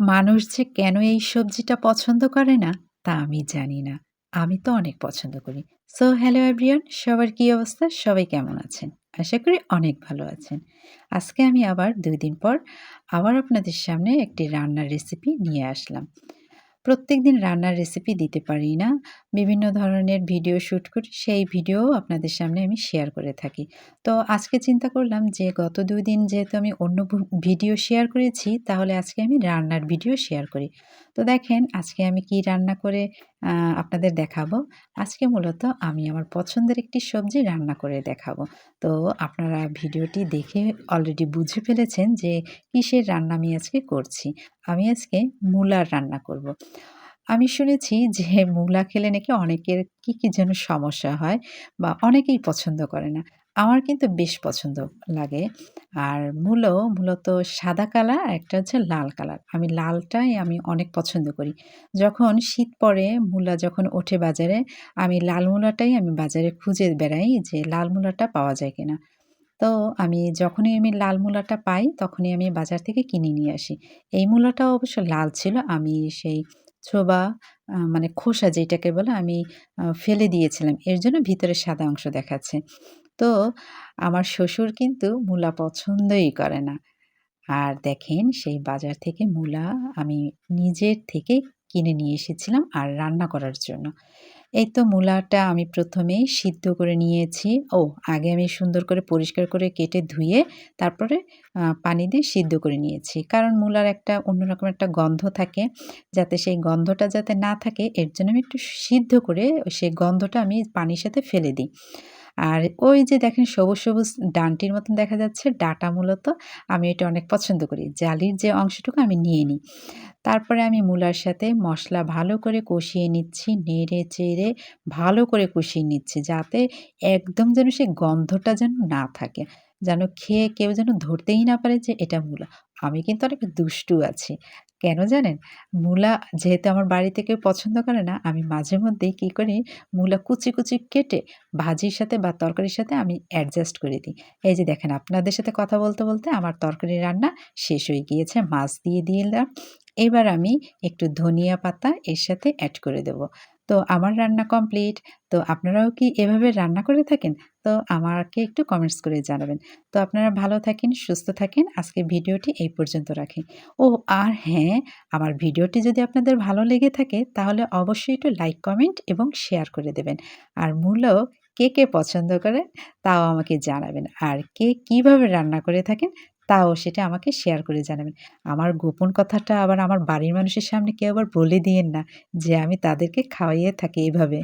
মানুষ যে কেন এই সবজিটা পছন্দ করে না, তা আমি জানি না। আমি তো অনেক পছন্দ করি। সো হ্যালো এভরিয়ান সবার কী অবস্থা? সবাই কেমন আছেন? আশা করি অনেক ভালো আছেন। আজকে আমি আবার দুই দিন পর আবার আপনাদের সামনে একটি রান্নার রেসিপি নিয়ে আসলাম। প্রত্যেকদিন রান্নার রেসিপি দিতে পারি না। বিভিন্ন ধরনের ভিডিও শ্যুট করি, সেই ভিডিও আপনাদের সামনে আমি শেয়ার করে থাকি। তো আজকে চিন্তা করলাম যে গত ২ দিন যেহেতু আমি অন্য ভিডিও শেয়ার করেছি, তাহলে আজকে আমি রান্নার ভিডিও শেয়ার করি। তো দেখেন আজকে আমি কি রান্না করে আপনাদের দেখাবো। আজকে মূলত আমি আমার পছন্দের একটি সবজি রান্না করে দেখাবো। তো আপনারা ভিডিওটি দেখে অলরেডি বুঝে ফেলেছেন যে কিসের রান্না আমি আজকে করছি। আমি আজকে মূলার রান্না করব। আমি শুনেছি যে মূলা খেলে নাকি অনেকের কী, কী যেন সমস্যা হয় বা অনেকেই পছন্দ করে না। আমার কিন্তু বেশ পছন্দ লাগে। আর মূলো মূলত সাদা কালার, একটা হচ্ছে লাল কালার। আমি লালটাই আমি অনেক পছন্দ করি। যখন শীত পড়ে মূলা যখন ওঠে বাজারে, আমি লাল মূলাটাই আমি বাজারে খুঁজে বেড়াই যে লাল মূলাটা পাওয়া যায় কিনা। তো আমি যখনই আমি লাল মূলাটা পাই, তখনই আমি বাজার থেকে কিনে নিয়ে আসি। এই মূলাটাও অবশ্য লাল ছিল। আমি সেই ছোবা মানে খোসা যেটাকে বলে, আমি ফেলে দিয়েছিলাম। এর জন্য ভিতরে সাদা অংশ দেখাচ্ছে। তো আমার শ্বশুর কিন্তু মূলা পছন্দই করে না। আর দেখেন, সেই বাজার থেকে মূলা আমি নিজের থেকে কিনে নিয়ে এসেছিলাম আর রান্না করার জন্য। এই তো মূলাটা আমি প্রথমেই সিদ্ধ করে নিয়েছি। ও, আগে আমি সুন্দর করে পরিষ্কার করে কেটে ধুয়ে তারপরে পানি দিয়ে সিদ্ধ করে নিয়েছি। কারণ মূলার একটা অন্যরকম একটা গন্ধ থাকে। যাতে সেই গন্ধটা যাতে না থাকে, এর জন্য আমি একটু সিদ্ধ করে সেই গন্ধটা আমি পানির সাথে ফেলে দিই। আর ওই যে দেখেন সবুজ, সবুজ ডানটির মতন দেখা যাচ্ছে ডাটা মূলত আমি এটা অনেক পছন্দ করি। জালির যে অংশটুকু আমি নিয়ে নিই। তারপরে আমি মূলার সাথে মশলা ভালো করে কষিয়ে নিচ্ছি, নেড়ে চেড়ে ভালো করে কষিয়ে নিচ্ছি। যাতে একদম যেন সেই গন্ধটা যেন না থাকে। যেন খেয়ে কেউ যেন ধরতেই না পারে যে এটা মূলা। আমি কিন্তু অনেক দুষ্টু আছি। কেন জানেন? মূলা যেহেতু আমার বাড়িতে কেউ পছন্দ করে না, আমি মাঝে মধ্যেই কী করি মূলা কুচি, কুচি কেটে ভাজির সাথে বা তরকারির সাথে আমি অ্যাডজাস্ট করে দিই। এই যে দেখেন আপনাদের সাথে কথা বলতে, বলতে আমার তরকারি রান্না শেষ হয়ে গিয়েছে। মাছ দিয়ে দিলাম। এবার আমি একটু ধনিয়া পাতা এর সাথে অ্যাড করে দেব। তো আমার রান্না কমপ্লিট। তো আপনারাও কি এভাবে রান্না করে থাকেন? তো আমাকে একটু কমেন্টস করে জানাবেন। তো আপনারা ভালো থাকেন, সুস্থ থাকেন। আজকে ভিডিওটি এই পর্যন্ত রাখি। ও আর হ্যাঁ, আমার ভিডিওটি যদি আপনাদের ভালো লেগে থাকে তাহলে অবশ্যই একটু লাইক, কমেন্ট এবং শেয়ার করে দেবেন। আর মূলো কে, কে পছন্দ করেন তাও আমাকে জানাবেন। আর কে কীভাবে রান্না করে থাকেন তাও সেটা আমাকে শেয়ার করে জানাবেন। আমার গোপন কথাটা আবার আমার বাড়ির মানুষের সামনে কেউ আবার বলে দিয়েন না যে আমি তাদেরকে খাওয়াইয়ে থাকি এভাবে।